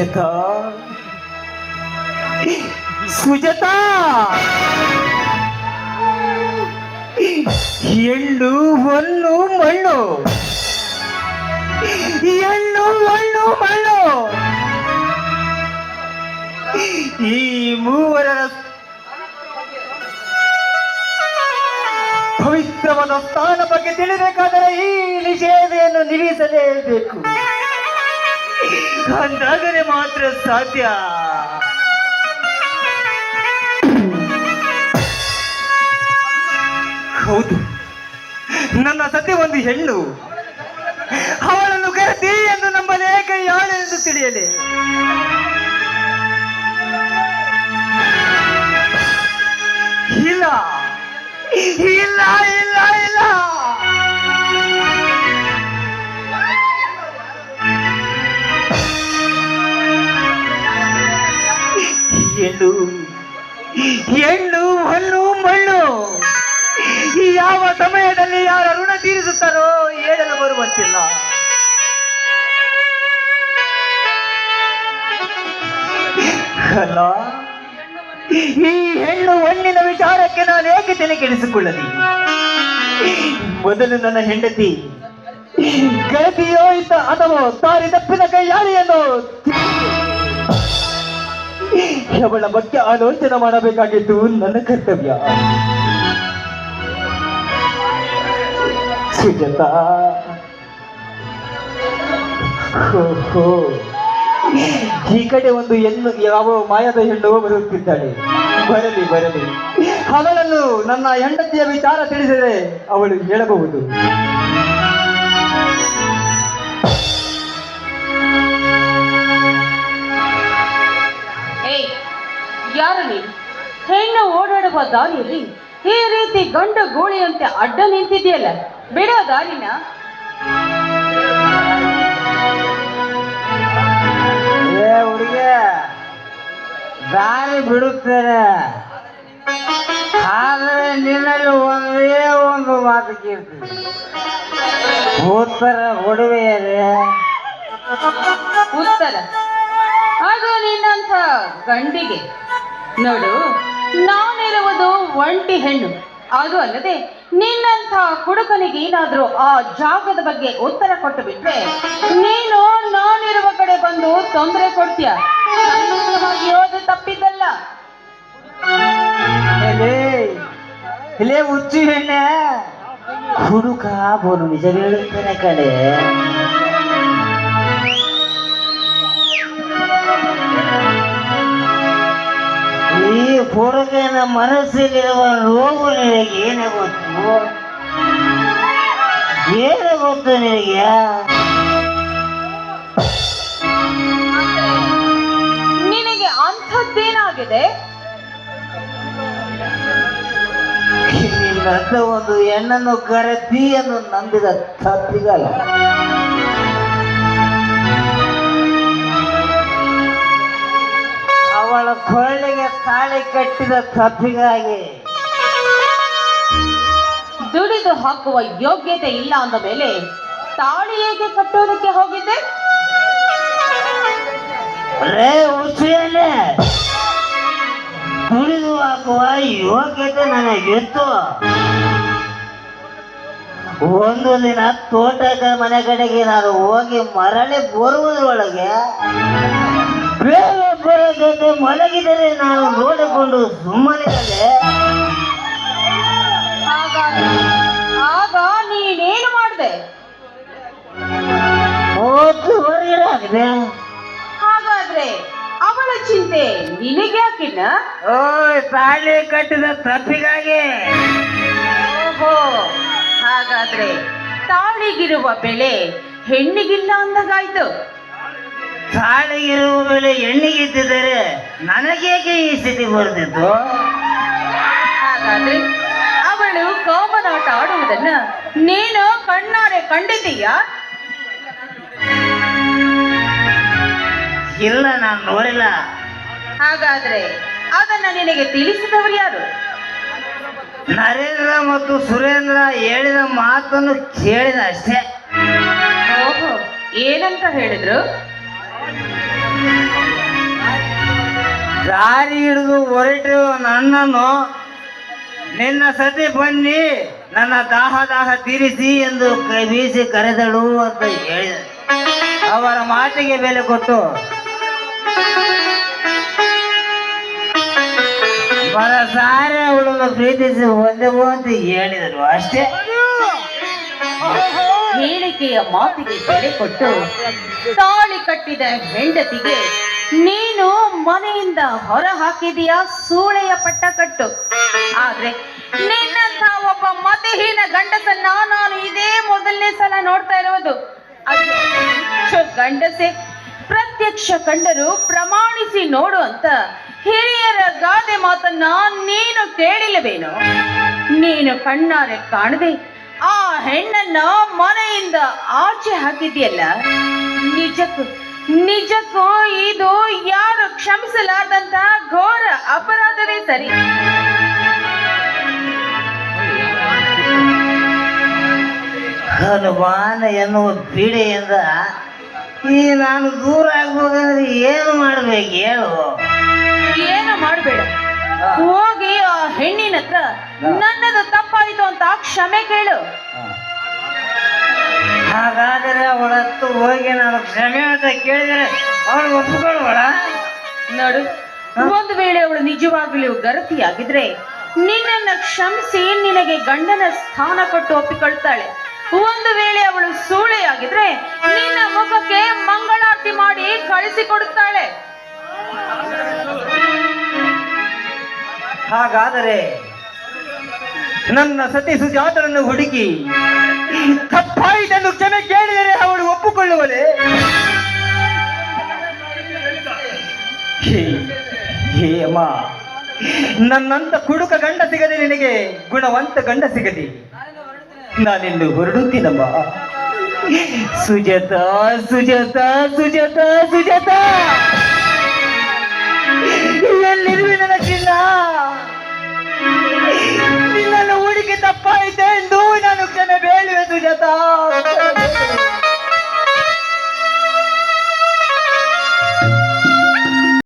ಸುಜಾತಾ. ಸುಜತಾ. ಎಳ್ಳು ಮಣ್ಣು. ಎಳ್ಳು ಹೊನ್ನು ಮಣ್ಣು. ಈ ಮೂವರ ಪವಿತ್ರವಾದ ಸ್ಥಾನ ಬಗ್ಗೆ ತಿಳಿಬೇಕಾದರೆ ಈ ನಿಷೇಧೆಯನ್ನು ನಿಲ್ಲಿಸಲೇಬೇಕು. ಅಂದಾಗಲೇ ಮಾತ್ರ ಸಾಧ್ಯ. ಹೌದು. ನನ್ನ ಸತಿ ಒಂದು ಹೆಣ್ಣು. ಅವಳನ್ನು ಕರೆದಿ ಎಂದು ನಮ್ಮ ಲೇಖ ಯಾಳೆ ಎಂದು ತಿಳಿಯಲಿ. ಎಳ್ಳು ಎಳ್ಳು ಮಣ್ಣು. ಯಾವ ಸಮಯದಲ್ಲಿ ಯಾರ ಋಣ ತೀರಿಸುತ್ತಾರೋ ಹೇಳಲು ಬರುವಂತಿಲ್ಲ. ಅಲ್ಲ, ಈ ಹೆಣ್ಣು ಹಣ್ಣಿನ ವಿಚಾರಕ್ಕೆ ನಾನು ಏಕೆ ತಲೆ ಕೆಡಿಸಿಕೊಳ್ಳಲಿ? ಮೊದಲು ನನ್ನ ಹೆಂಡತಿ ಗತಿಯೋ ಇದ್ದ ಅಥವಾ ತಾರಿ ತಪ್ಪಿದ ಕೈಯಾಳಿಯನ್ನು ಅವಳ ಬಗ್ಗೆ ಆಲೋಚನೆ ಮಾಡಬೇಕಾಗಿದ್ದು ನನ್ನ ಕರ್ತವ್ಯ. ಈ ಕಡೆ ಒಂದು ಹೆಣ್ಣು, ಯಾವ ಮಾಯದ ಹೆಣ್ಣು ಬರುತ್ತಿದ್ದಾಳೆ. ಬರಲಿ ಬರಲಿ. ಅವಳನ್ನು ನನ್ನ ಹೆಂಡತಿಯ ವಿಚಾರ ತಿಳಿಸಿದರೆ ಅವಳು ಹೇಳಬಹುದು. ದಾರಿಯಲ್ಲಿ ಈ ರೀತಿ ಗಂಡು ಗೋಳಿಯಂತೆ ಅಡ್ಡ ನಿಂತಿದೆಯಲ್ಲ? ಬಿಡ ದಾರಿನ. ಹುಡುಗ ದಾರಿ ಬಿಡುತ್ತೇನೆ. ಆದರೆ ನಿನ್ನಲ್ಲಿ ಒಂದೇ ಒಂದು ಮಾತು ಕೇಳ್ತೀನಿ. ಉತ್ತರ ಒಡವೆಯರೇ ಉತ್ತರ. ಅದು ನಿನ್ನಂಥ ಗಂಡಿಗೆ. ನೋಡು ನಾನಿರುವುದು ಒಂಟಿ ಹೆಣ್ಣು. ಅದು ಅಲ್ಲದೆ ನಿನ್ನಂಥ ಹುಡುಕನಿಗೆ ಏನಾದರೂ ಆ ಜಾಗದ ಬಗ್ಗೆ ಉತ್ತರ ಕೊಟ್ಟು ಬಿಟ್ರೆ ನೀನು ನಾನಿರುವ ಕಡೆ ಬಂದು ತೊಂದರೆ ಕೊಡ್ತೀಯ. ಅದು ತಪ್ಪಿದ್ದಲ್ಲ. ಇಲ್ಲೇ ಹುಚ್ಚು ಹೆಣ್ಣೆ. ಹುಡುಕ ಬೋನು ನಿಜ ಹೇಳುತ್ತೇನೆ ಕಡೆ ಮನಸ್ಸಿಗಿರುವ ಮನಸ್ಸಲ್ಲಿರುವ ನೋವು ನಿನಗೆ ಏನೇ ಗೊತ್ತು? ಏನೇ ಗೊತ್ತು ನಿನಗೆ? ನಿನಗೆ ಅಂಥದ್ದೇನಾಗಿದೆ? ನಿನ್ನಂತ ಒಂದು ಹೆಣ್ಣನ್ನು ಕರೆದಿ ಎಂದು ನಂಬಿದ ತಪ್ಪಿಗಲ್ಲ. ಅವಳ ಕೊಳ್ಳಿಗೆ ತಾಳಿ ಕಟ್ಟಿದ ತಪ್ಪಿಗಾಗಿ ದುಡಿದು ಹಾಕುವ ಯೋಗ್ಯತೆ ಇಲ್ಲ ಅಂದ ಮೇಲೆ ತಾಳಿ ಹೇಗೆ ಕಟ್ಟೋದಕ್ಕೆ ಹೋಗಿದ್ದೆ? ರೇ ದುಡಿದು ಹಾಕುವ ಯೋಗ್ಯತೆ ನನಗಿತ್ತು. ಒಂದು ದಿನ ತೋಟದ ಮನೆ ಕಡೆಗೆ ನಾನು ಹೋಗಿ ಮರಳಿ ಬರುವುದರೊಳಗೆ ಬೇರೊಬ್ಬರ ಜೊತೆ ಮಲಗಿದರೆ ನಾನು ನೋಡಿಕೊಂಡು ಸುಮ್ಮನೆ ಹಾಗಾದ್ರೆ ಆಗ ನೀನೇನು ಮಾಡಿದೆ? ಮೂವತ್ತು ಹೊರಗಿರಾಗಿದೆ ಹಾಗಾದ್ರೆ ಅವಳ ಚಿಂತೆ ನಿನಗ್ಯಾಕಿಲ್ಲ ಓ ತಾಳಿ ಕಟ್ಟಿದ ತಪ್ಪಿಗಾಗಿ. ಓಹೋ ಹಾಗಾದ್ರೆ ತಾಳಿಗಿರುವ ಬೆಳೆ ಹೆಣ್ಣಿಗಿಲ್ಲ ಅಂದಾಗಾಯ್ತು. ತಾಳಿಗಿರುವ ಬೆಲೆ ಎಣ್ಣಿಗಿದ್ದಿದ್ದರೆ ನನಗೇಕೆ ಈ ಸ್ಥಿತಿ ಬರ್ತಿತ್ತು ಹಾಗಾದ್ರೆ ಅವಳು ಕೋಪದಾಟ ಆಡುವುದನ್ನ ನೀನು ಕಣ್ಣಾರೆ ಕಂಡಿದ್ದೀಯಾ? ಇಲ್ಲ ನಾನು ನೋಡಿಲ್ಲ. ಹಾಗಾದ್ರೆ ಅದನ್ನ ನಿನಗೆ ತಿಳಿಸಿದವರು ಯಾರು? ನರೇಂದ್ರ ಮತ್ತು ಸುರೇಂದ್ರ ಹೇಳಿದ ಮಾತನ್ನು ಕೇಳಿದ ಅಷ್ಟೇ. ಓಹೋ ಏನಂತ ಹೇಳಿದ್ರು? ದಾರಿ ಹಿಡಿದು ಹೊರಟು ನನ್ನನ್ನು ನಿನ್ನ ಸತಿ ಬನ್ನಿ, ನನ್ನ ದಾಹ ದಾಹ ತೀರಿಸಿ ಎಂದು ಕೈ ಬೀಸಿ ಕರೆದಳು ಅಂತ ಹೇಳಿದ. ಅವರ ಮಾತಿಗೆ ಬೆಲೆ ಕೊಟ್ಟು ಮನಸಾರೆ ಅವಳನ್ನು ಪ್ರೀತಿಸಿ ಒಂದೆವು ಅಂತ ಹೇಳಿದರು ಅಷ್ಟೇ. ಹೇಳಿಕೆಯ ಮಾತಿಗೆ ಬೆಲೆ ಕೊಟ್ಟು ತಾಳಿ ಕಟ್ಟಿದ ಹೆಂಡತಿಗೆ ನೀನು ಮನೆಯಿಂದ ಹೊರ ಹಾಕಿದೀಯ ಸೂಳೆಯ ಪಟ್ಟ ಕಟ್ಟು ಆದ್ರೆ ನಿನ್ನಂತ ಒಬ್ಬ ಮತಹೀನ ಗಂಡಸನ್ನ ನಾನು ಇದೇ ಮೊದಲನೇ ಸಲ ನೋಡ್ತಾ ಇರೋದು ಗಂಡಸೆ. ಪ್ರತ್ಯಕ್ಷ ಕಂಡರು ಪ್ರಮಾಣಿಸಿ ನೋಡು ಅಂತ ಹಿರಿಯರ ಗಾದೆ ಮಾತನ್ನ ನೀನು ಕೇಳಿಲ್ಲವೇನು? ನೀನು ಕಣ್ಣಾರೆ ಕಾಣದೆ ಆ ಹೆಣ್ಣನ್ನ ಮನೆಯಿಂದ ಆಚೆ ಹಾಕಿದ್ಯಲ್ಲ ನಿಜಕ್ಕೂ ನಿಜಕ್ಕೂ ಇದು ಯಾರು ಕ್ಷಮಿಸಲಾದಂತಹ ಘೋರ ಅಪರಾಧವೇ ಸರಿ? ಹನುಮಾನ ಎನ್ನುವ ಪೀಡೆಯಿಂದ ಈ ನಾನು ದೂರ ಆಗ್ಬೇಕಂದ್ರೆ ಏನು ಮಾಡ್ಬೇಕು ಹೇಳು. ಏನು ಮಾಡಬೇಡ. ಹೋಗಿ ಆ ಹೆಣ್ಣಿನ ಹತ್ರ ನನ್ನದು ತಪ್ಪಾಯಿತು ಅಂತ ಕ್ಷಮೆ ಕೇಳು. ಹಾಗಾದರೆ ಅವಳತ್ತು ಹೋಗಿ ನಾನು ಕ್ಷಮೆ ಅಂತ ಕೇಳಿದರೆ ಅವಳು ಒಪ್ಪಿಕೊಳ್ಳುವಳ ನೋಡು ಒಂದು ವೇಳೆ ಅವಳು ನಿಜವಾಗಲೂ ಗರತಿಯಾಗಿದ್ರೆ ನಿನ್ನನ್ನ ಕ್ಷಮಿಸಿ ನಿನಗೆ ಗಂಡನ ಸ್ಥಾನ ಕೊಟ್ಟು ಒಪ್ಪಿಕೊಳ್ತಾಳೆ. ಒಂದು ವೇಳೆ ಅವಳು ಸೂಳೆಯಾಗಿದ್ರೆ ನಿನ್ನ ಮುಖಕ್ಕೆ ಮಂಗಳಾರತಿ ಮಾಡಿ ಕಳಿಸಿಕೊಡುತ್ತಾಳೆ. ಹಾಗಾದರೆ ನನ್ನ ಸತಿ ಸುಜಾತನನ್ನು ಹುಡುಕಿ ತಪ್ಪಾಯಿತನ್ನು ಕ್ಷಮೆ ಕೇಳಿದರೆ ಅವಳು ಒಪ್ಪಿಕೊಳ್ಳುವಳೆ. ಹೇ ಹೇ ಅಮ್ಮ, ನನ್ನಂತ ಕುಡುಕ ಗಂಡ ಸಿಗದೆ ನಿನಗೆ ಗುಣವಂತ ಗಂಡ ಸಿಗದೆ ನಾನಿನ್ನು ಹೊರಡುತ್ತೀನಮ್ಮ. ಸುಜಾತ ಸುಜಾತ ಸುಜಾತ ಸುಜಾತ. ನಿನ್ನನ್ನು